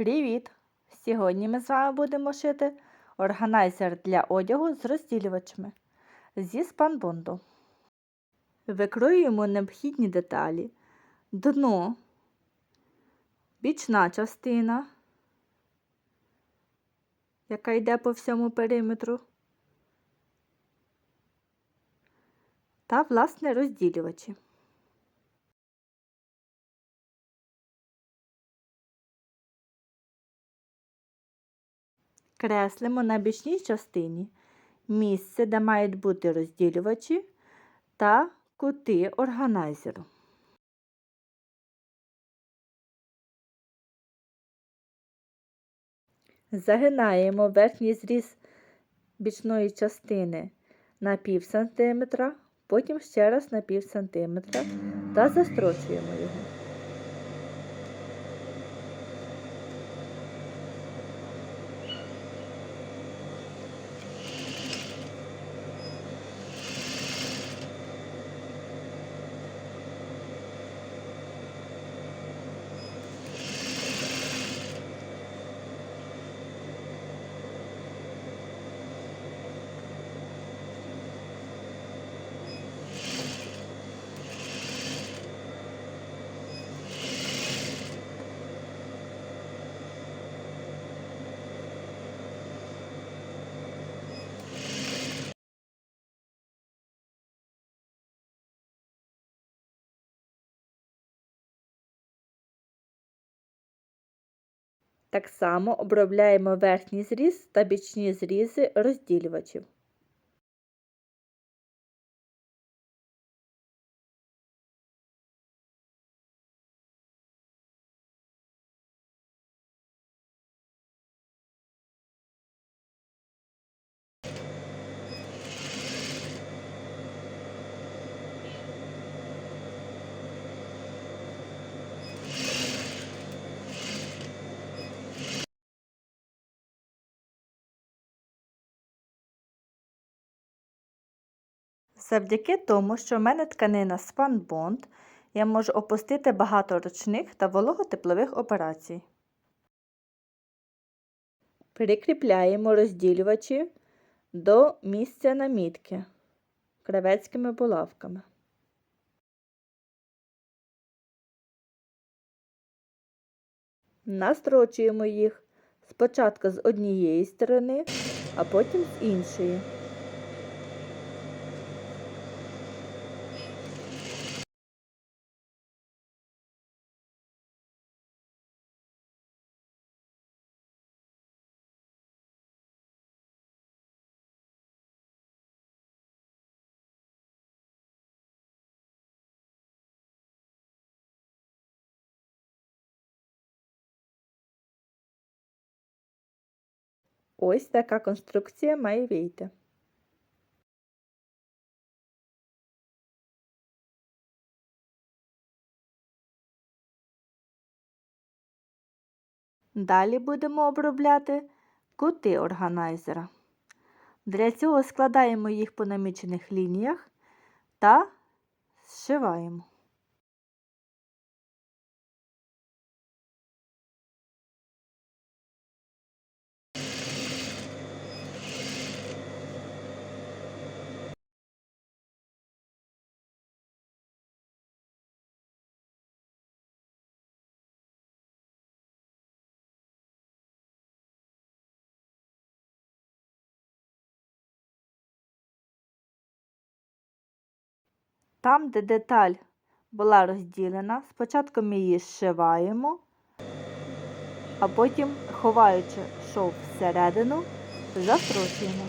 Привіт! Сьогодні ми з вами будемо шити органайзер для одягу з розділювачами зі спанбонду. Викроюємо необхідні деталі, дно, бічна частина, яка йде по всьому периметру, та власне розділювачі. Креслимо на бічній частині місце, де мають бути розділювачі та кути органайзеру. Загинаємо верхній зріз бічної частини на пів сантиметра, потім ще раз на пів сантиметра та застрочуємо його. Так само обробляємо верхній зріз та бічні зрізи розділювачів. Завдяки тому, що в мене тканина спанбонд, я можу опустити багато ручних та вологотеплових операцій. Прикріпляємо розділювачі до місця намітки кравецькими булавками. Настрочуємо їх спочатку з однієї сторони, а потім з іншої. Ось така конструкція має вийти. Далі будемо обробляти кути органайзера. Для цього складаємо їх по намічених лініях та зшиваємо. Там, де деталь була розділена, спочатку ми її зшиваємо, а потім, ховаючи шов всередину, застрочуємо.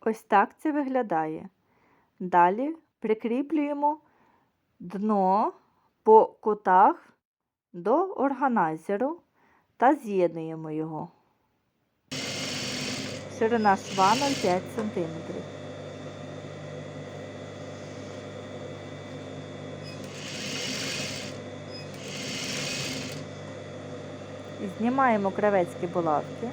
Ось так це виглядає. Далі прикріплюємо дно по кутах до органайзеру та з'єднуємо його. Ширина шва 0,5 см. Знімаємо кравецькі булавки.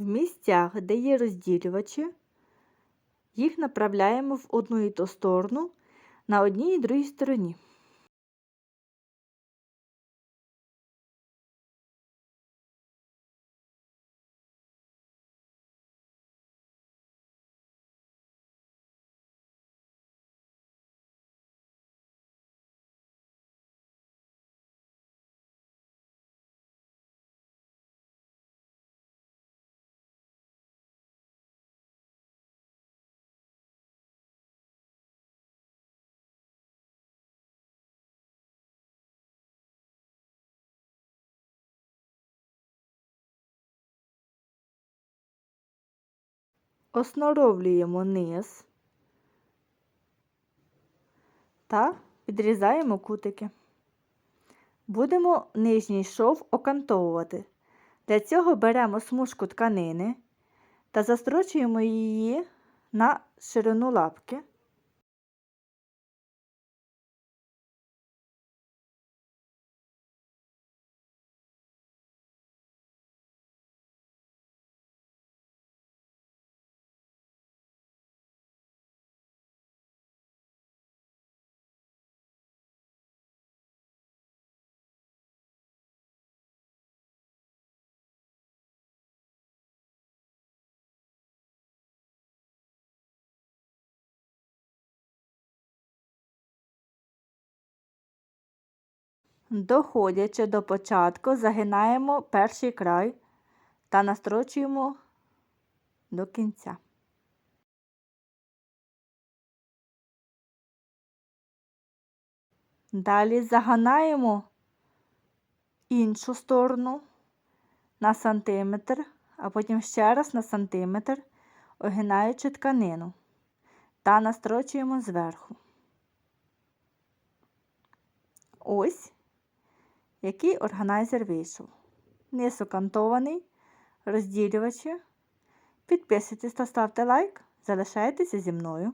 В місцях, де є розділювачі, їх направляємо в одну і ту сторону на одній і другій стороні. Осноровлюємо низ та підрізаємо кутики. Будемо нижній шов окантовувати. Для цього беремо смужку тканини та застрочуємо її на ширину лапки. Доходячи до початку, загинаємо перший край та настрочуємо до кінця. Далі загинаємо іншу сторону на сантиметр, а потім ще раз на сантиметр, огинаючи тканину та настрочуємо зверху. Ось який органайзер вийшов. Низ окантований, розділювачі. Підписуйтесь та ставте лайк. Залишайтеся зі мною.